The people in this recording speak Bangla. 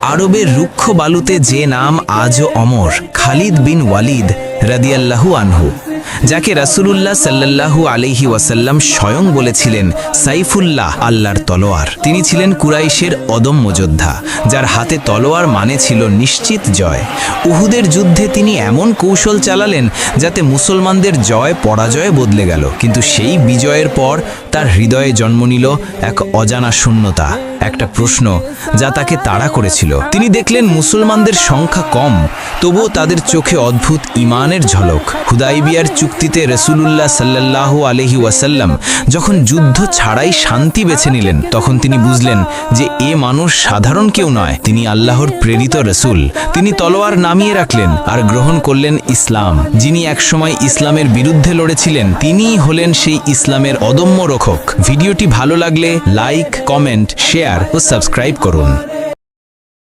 আরবের রুক্ষ বালুতে যে নাম আজও অমর খালিদ বিন ওয়ালিদ রাদিয়াল্লাহু আনহু, যাকে রাসূলুল্লাহ সাল্লাল্লাহু আলাইহি ওয়াসাল্লাম স্বয়ং বলেছিলেন সাইফুল্লাহ, আল্লাহর তলোয়ার। তিনি ছিলেন কুরাইশের অদম্য যোদ্ধা, যার হাতে তলোয়ার মানে ছিল নিশ্চিত জয়। উহুদের যুদ্ধে তিনি এমন কৌশল চালালেন যাতে মুসলমানদের জয় পরাজয়ে বদলে গেল। কিন্তু সেই বিজয়ের পর তার হৃদয়ে জন্ম নিল এক অজানা শূন্যতা, একটা প্রশ্ন যা তাকে তাড়া করেছিল। তিনি দেখলেন মুসলমানদের সংখ্যা কম তবুও তাদের চোখে অদ্ভুত ইমানের ঝলক। হুদাইবিয়ার চুক্তিতে রসুলুল্লাহ সাল্লাল্লাহু আলহি ওয়াসাল্লাম যখন যুদ্ধ ছাড়াই শান্তি বেছে নিলেন, তখন তিনি বুঝলেন যে এ মানুষ সাধারণ কেউ নয়। তিনি আল্লাহর প্রেরিত রসুল। তিনি তলোয়ার নামিয়ে রাখলেন আর গ্রহণ করলেন ইসলাম। যিনি একসময় ইসলামের বিরুদ্ধে লড়েছিলেন, তিনিই হলেন সেই ইসলামের অদম্য রক্ষক। ভিডিওটি ভালো লাগলে লাইক, কমেন্ট, শেয়ার ও সাবস্ক্রাইব করুন।